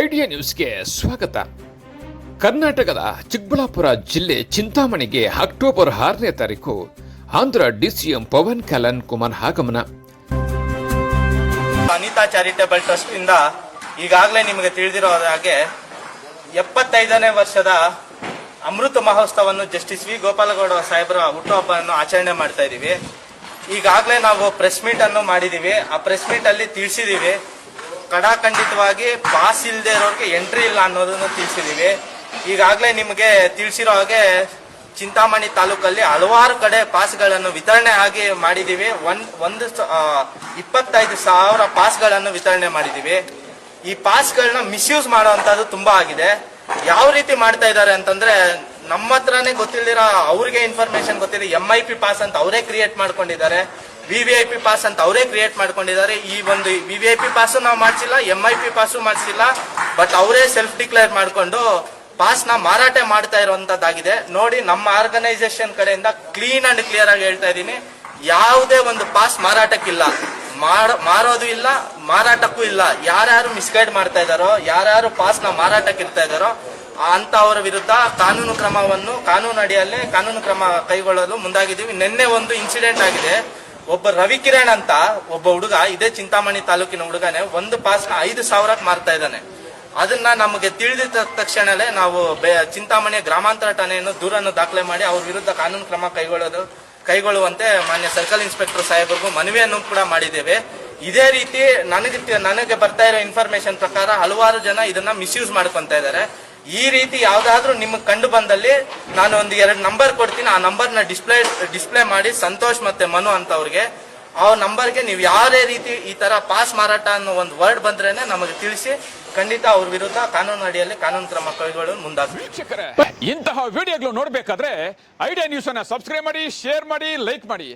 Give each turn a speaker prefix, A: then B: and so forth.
A: Idea ನ್ಯೂಸ್ಗೆ ಸ್ವಾಗತ. ಕರ್ನಾಟಕದ ಚಿಕ್ಕಬಳ್ಳಾಪುರ ಜಿಲ್ಲೆ ಚಿಂತಾಮಣಿಗೆ ಅಕ್ಟೋಬರ್ ಆರನೇ ತಾರೀಕು ಆಂಧ್ರ ಡಿಸಿಎಂ ಪವನ್ ಕಲನ್ ಕುಮಾರ್ ಆಗಮನ.
B: ಅನಿತಾ ಚಾರಿಟೇಬಲ್ ಟ್ರಸ್ಟ್ ಇಂದ ಈಗಾಗಲೇ ನಿಮಗೆ ತಿಳಿದಿರೋ ಹಾಗೆ ಎಪ್ಪತ್ತೈದನೇ ವರ್ಷದ ಅಮೃತ ಮಹೋತ್ಸವವನ್ನು ಜಸ್ಟಿಸ್ ವಿ ಗೋಪಾಲಗೌಡ ಸಾಹೇಬರ ಹುಟ್ಟುಹಬ್ಬವನ್ನು ಆಚರಣೆ ಮಾಡ್ತಾ ಇದ್ದೀವಿ ಈಗಾಗಲೇ ನಾವು ಪ್ರೆಸ್ ಮೀಟ್ ಅನ್ನು ಮಾಡಿದ್ದೀವಿ ಆ ಪ್ರೆಸ್ ಮೀಟ್ ಅಲ್ಲಿ ತಿಳಿಸಿದೀವಿ. ಕಡಾಖಂಡಿತವಾಗಿ ಪಾಸ್ ಇಲ್ಲದೆ ಇರೋರಿಗೆ ಎಂಟ್ರಿ ಇಲ್ಲ ಅನ್ನೋದನ್ನು ತಿಳಿಸಿದೀವಿ. ಈಗಾಗಲೇ ನಿಮಗೆ ತಿಳಿಸಿರೋ ಹಾಗೆ ಚಿಂತಾಮಣಿ ತಾಲೂಕಲ್ಲಿ ಹಲವಾರು ಕಡೆ ಪಾಸ್ಗಳನ್ನು ವಿತರಣೆ ಆಗಿ ಮಾಡಿದ್ದೀವಿ ಒಂದ್, ಒಂದು ಇಪ್ಪತ್ತೈದು ಸಾವಿರ ಪಾಸ್ಗಳನ್ನು ವಿತರಣೆ ಮಾಡಿದ್ದೀವಿ ಈ ಪಾಸ್ಗಳನ್ನ ಮಿಸ್ಯೂಸ್ ಮಾಡುವಂತದ್ದು ತುಂಬಾ ಆಗಿದೆ. ಯಾವ ರೀತಿ ಮಾಡ್ತಾ ಇದ್ದಾರೆ ಅಂತಂದ್ರೆ ನಮ್ಮ ಹತ್ರನೇ ಗೊತ್ತಿಲ್ದಿರ ಅವ್ರಿಗೆ ಇನ್ಫಾರ್ಮೇಶನ್ ಗೊತ್ತಿದೆ ಎಂ ಐ ಪಿ ಪಾಸ್ ಅಂತ ಅವರೇ ಕ್ರಿಯೇಟ್ ಮಾಡ್ಕೊಂಡಿದ್ದಾರೆ. V V I P pass ಅಂತ ಅವರೇ ಕ್ರಿಯೇಟ್ ಮಾಡ್ಕೊಂಡಿದ್ದಾರೆ. ಈ ಒಂದು ವಿ ವಿ ಐ ಪಾಸು ನಾವು ಮಾಡಿಸಿಲ್ಲ ಎಂ ಐ ಪಿ ಪಾಸು ಮಾಡಿಸಿಲ್ಲ ಬಟ್ ಅವರೇ ಸೆಲ್ಫ್ ಡಿಕ್ಲೇರ್ ಮಾಡಿಕೊಂಡು ಪಾಸ್ನ ಮಾರಾಟ ಮಾಡ್ತಾ ಇರುವಂತದ್ದಾಗಿದೆ. ನೋಡಿ, ನಮ್ಮ ಆರ್ಗನೈಸೇಷನ್ ಕಡೆಯಿಂದ ಕ್ಲೀನ್ ಅಂಡ್ ಕ್ಲಿಯರ್ ಆಗಿ ಹೇಳ್ತಾ ಇದ್ದೀನಿ. ಯಾವುದೇ ಒಂದು ಪಾಸ್ ಮಾರಾಟಕ್ಕಿಲ್ಲ. ಮಾರ ಮಾರೋದು ಇಲ್ಲ, ಮಾರಾಟಕ್ಕೂ ಇಲ್ಲ. ಯಾರ್ಯಾರು ಮಿಸ್ಗೈಡ್ ಮಾಡ್ತಾ ಇದಾರೋ ಯಾರ್ಯಾರು ಪಾಸ್ನ ಮಾರಾಟಕ್ಕೆ ಇರ್ತಾ ಇದಾರೋ ಅಂತವರ ವಿರುದ್ಧ ಕಾನೂನು ಕ್ರಮವನ್ನು, ಕಾನೂನು ಅಡಿಯಲ್ಲೇ ಕಾನೂನು ಕ್ರಮ ಕೈಗೊಳ್ಳಲು ಮುಂದಾಗಿದ್ದೀವಿ. ನಿನ್ನೆ ಒಂದು ಇನ್ಸಿಡೆಂಟ್ ಆಗಿದೆ. ಒಬ್ಬ ರವಿಕಿರಣ್ ಅಂತ ಒಬ್ಬ ಹುಡುಗ ಇದೇ ಚಿಂತಾಮಣಿ ತಾಲೂಕಿನ ಹುಡುಗನೇ ಒಂದು ಪಾಸ್ನ ಐದು ಸಾವಿರಕ್ಕೆ ಮಾರ್ತಾ ಇದ್ದಾನೆ. ಅದನ್ನ ನಮಗೆ ತಿಳಿದ ತಕ್ಷಣಲೇ ನಾವು ಚಿಂತಾಮಣಿಯ ಗ್ರಾಮಾಂತರ ಠಾಣೆಯನ್ನು ದೂರನ್ನು ದಾಖಲೆ ಮಾಡಿ ಅವ್ರ ವಿರುದ್ಧ ಕಾನೂನು ಕ್ರಮ ಕೈಗೊಳ್ಳೋದು, ಕೈಗೊಳ್ಳುವಂತೆ ಮಾನ್ಯ ಸರ್ಕಲ್ ಇನ್ಸ್ಪೆಕ್ಟರ್ ಸಾಹೇಬರಿಗೂ ಮನವಿಯನ್ನು ಕೂಡ ಮಾಡಿದ್ದೇವೆ. ಇದೇ ರೀತಿ ನನಗೆ ನನಗೆ ಬರ್ತಾ ಇರೋ ಇನ್ಫಾರ್ಮೇಶನ್ ಪ್ರಕಾರ ಹಲವಾರು ಜನ ಇದನ್ನ ಮಿಸ್ಯೂಸ್ ಮಾಡ್ಕೊಂತ ಇದ್ದಾರೆ. ಈ ರೀತಿ ಯಾವ್ದಾದ್ರು ನಿಮಗೆ ಕಂಡು ಬಂದಲ್ಲಿ ನಾನು ಒಂದು ಎರಡು ನಂಬರ್ ಕೊಡ್ತೀನಿ. ಆ ನಂಬರ್ನ ಡಿಸ್ಪ್ಲೇ ಡಿಸ್ಪ್ಲೇ ಮಾಡಿ ಸಂತೋಷ್ ಮತ್ತೆ ಮನು ಅಂತ ಅವ್ರಿಗೆ. ಆ ನಂಬರ್ಗೆ ನೀವು ಯಾವುದೇ ರೀತಿ ಈ ತರ ಪಾಸ್ ಮಾರಾಟ ಅನ್ನೋ ಒಂದು ವರ್ಡ್ ಬಂದ್ರೇನೆ ನಮಗೆ ತಿಳಿಸಿ. ಖಂಡಿತ ಅವ್ರ ವಿರುದ್ಧ ಕಾನೂನು ಅಡಿಯಲ್ಲಿ ಕಾನೂನು ಕ್ರಮ ಕೈಗೊಳ್ಳಲು
A: ಮುಂದಾಗ್ತದೆ
C: ಇಂತಹ ವಿಡಿಯೋಗಳು ನೋಡಬೇಕಾದ್ರೆ ಐಡಿಯಾ ನ್ಯೂಸ್ ಅನ್ನ ಸಬ್ಸ್ಕ್ರೈಬ್ ಮಾಡಿ ಶೇರ್ ಮಾಡಿ ಲೈಕ್ ಮಾಡಿ.